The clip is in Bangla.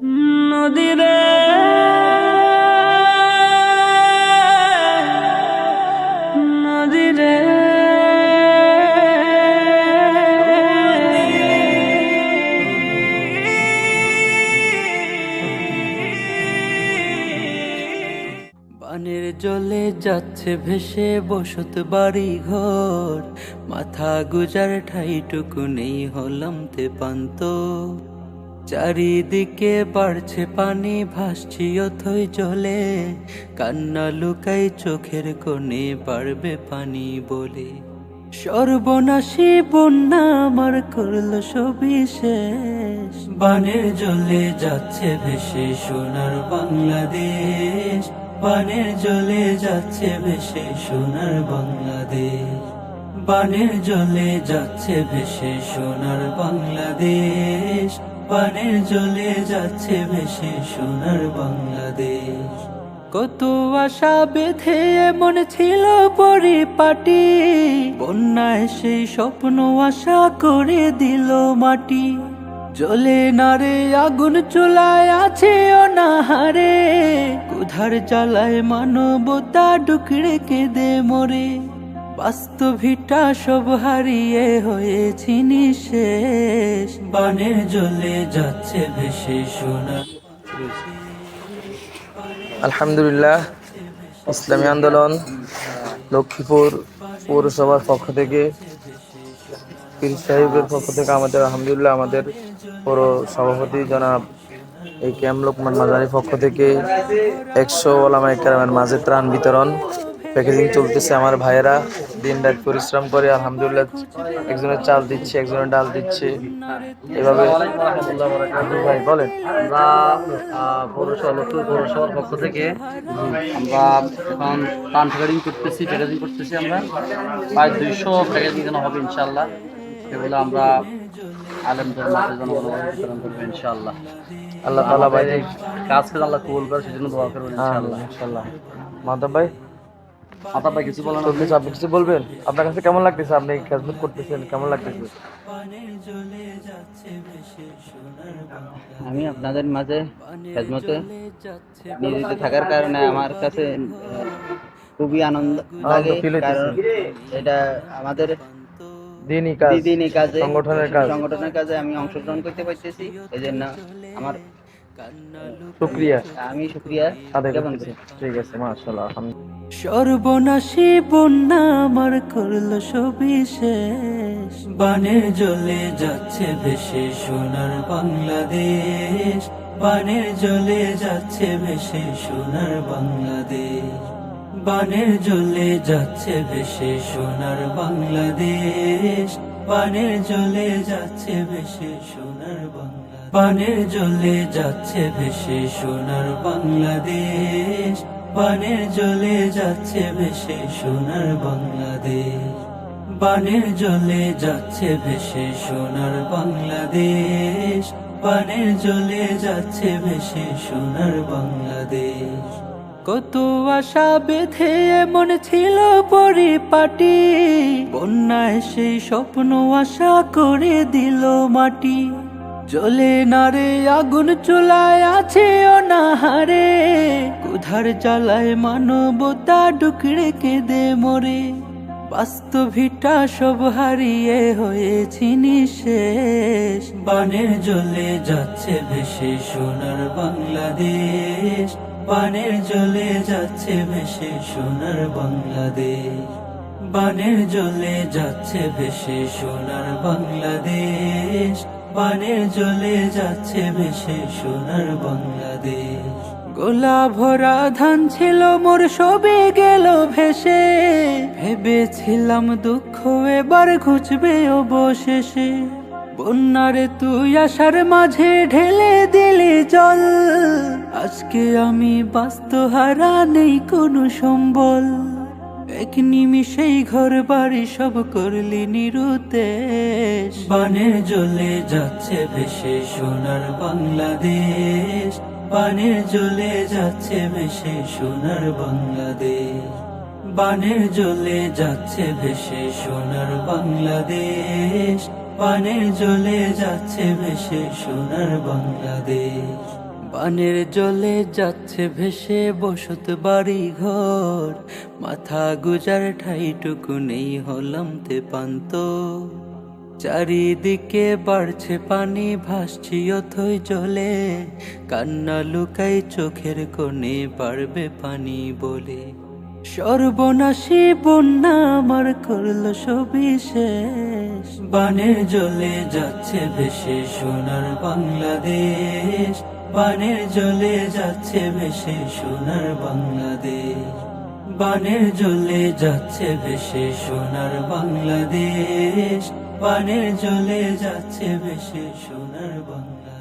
নদীরে। নদীরে। বানের জলে যাচ্ছে ভেসে বসত বাড়ি ঘর মাথা গুজার ঠাইটুকু নেই হলাম তে পান্ত চারিদিকে বাড়ছে পানি, ভাসছি অথই জলে। কান্না লুকাই চোখের কোণে পারবে পানি বলে। সর্বনাশী বন্যা আমার করল সবই শেষ। বানের জলে যাচ্ছে ভেসে সোনার বাংলাদেশ। বানের জলে যাচ্ছে ভেসে সোনার বাংলাদেশ। বানের জলে যাচ্ছে ভেসে সোনার বাংলাদেশ। বানের জলে যাচ্ছে ভেসে সোনার বাংলাদেশ। কত আশা বেঁধে এমন ছিল পরিপাটি, বন্যায় সেই স্বপ্ন আশা করে দিল মাটি। জলে নারে আগুন চুলায় আছে অনাহারে, কুধার জ্বালায় মানবতা ডুকরে কেঁদে মরে। বাস্তবিটা সব হারিয়ে হয়েছি নিঃশেষ বানের জলে যাচ্ছে ভেসে সোনা। আলহামদুলিল্লাহ, ইসলামী আন্দোলন, লক্ষ্মীপুর পৌরসভার পক্ষ থেকে, পীর সাহেবের পক্ষ থেকে আমাদের, আলহামদুলিল্লাহ, আমাদের পৌর সভাপতি জনাব এই ক্যাম্প লোকমান মাজারির পক্ষ থেকে একশো ওলামাই কেরামের মাঝে ত্রাণ বিতরণ। প্যাকেজিং চলতেছে। আমার ভাইয়েরা দিন রাত পরিশ্রম করে আলহামদুলিল্লাহ একজনের চাল দিচ্ছে একজনের ডাল দিচ্ছে। এভাবে ভাই বলেন আমরা পৌরসভা লক্ষ্মীপুর পৌরসভার পক্ষ থেকে আমরা এখন পান প্যাকেজিং করতেছি প্যাকেজিং করতেছি আমরা। প্রায় দুইশো প্যাকেজিং যেন হবে ইনশাল্লাহ এগুলো আমরা আলেমদের মাঝে জনগণের বিতরণ করব ইনশাল্লাহ আল্লাহ তালা ভাই এই কাজকে আল্লাহ কবুল করে সেজন্য দোয়া করব ইনশাল্লাহ ইনশাল্লাহ মাধব ভাই? ভাই কিছু বলেন আপনি? চলতেছে আপনি কিছু বলবেন? আপনার কাছে কেমন লাগতেছে? আপনি খেজমত করতেছেন কেমন লাগতেছে? আমি আপনাদের মাঝে খেদমতে নিয়োজিত থাকার কারণে আমার কাছে খুবই আনন্দ লাগে কারণ এটা আমাদের দিনই কাজ দিনই কাজে সংগঠনের কাজ। সংগঠনের কাজে আমি অংশগ্রহণ করতে পারতেছি এই জন্য আমার শুক্রিয়া। আমি শুক্রিয়া আদায় করতেছি। ঠিক আছে মাশাআল্লাহ আলহামদুলিল্লাহ। সর্বনাশী বন্যা আমার করল সবই শেষ। বানের জলে যাচ্ছে ভেসে সোনার বাংলাদেশ। বানের জলে যাচ্ছে ভেসে সোনার বাংলাদেশ। বানের জলে যাচ্ছে ভেসে সোনার বাংলাদেশ। বানের জলে যাচ্ছে ভেসে সোনার বাংলা বানের জলে যাচ্ছে ভেসে সোনার বাংলাদেশ। বানের জলে যাচ্ছে ভেসে সোনার বাংলাদেশ। বানের জলে যাচ্ছে ভেসে সোনার বাংলাদেশ। বানের জলে যাচ্ছে ভেসে সোনার বাংলাদেশ। কত আশা বেঁধে এমন ছিল পরিপাটি। বন্যায় সেই স্বপ্ন আশা করে দিল মাটি। জলে নারে আগুন চুলায় আছে অনাহারে। কুধার জ্বালায় মানবতা ডুকরে কেঁদে মরে। বাস্তবিটা সব হারিয়ে হয়েছি নিঃশেষ। বানের জলে যাচ্ছে ভেসে সোনার বাংলাদেশ। বানের জলে যাচ্ছে ভেসে সোনার বাংলাদেশ। বানের জলে যাচ্ছে ভেসে সোনার বাংলাদেশ। বানের জলে যাচ্ছে ভেসে সোনার বাংলাদেশ। গোলা ভরা ধান ছিল, মোর সবে গেল ভেসে। ভেবেছিলাম দুঃখ এবার ঘুচবে অবশেষে। বন্যারে তুই আসার মাঝে ঢেলে দিলি জল। আজকে আমি বাস্তহারা নেই কোনো সম্বল। এক নিমিষেই ঘর বাড়ি সব করলি নিরুতেশ বানের জলে যাচ্ছে ভেসে সোনার বাংলাদেশ। বানের জলে যাচ্ছে ভেসে সোনার বাংলাদেশ। বানের জলে যাচ্ছে ভেসে সোনার বাংলাদেশ। বানের জলে যাচ্ছে ভেসে সোনার বাংলাদেশ। বানের জলে যাচ্ছে ভেসে বসত বাড়ি ঘর মাথা গুজার ঠাইটুকু নেই হলাম তে পান্ত চারিদিকে বাড়ছে পানি, ভাসছি অথই জলে। কান্না লুকাই চোখের কোণে পারবে পানি বলে। সর্বনাশী বন্যা আমার করল সবই শেষ। বানের জলে যাচ্ছে ভেসে সোনার বাংলাদেশ। বানের জলে যাচ্ছে ভেসে সোনার বাংলাদেশ। বানের জলে যাচ্ছে ভেসে সোনার বাংলাদেশ। বানের জলে যাচ্ছে ভেসে সোনার বাংলাদেশ।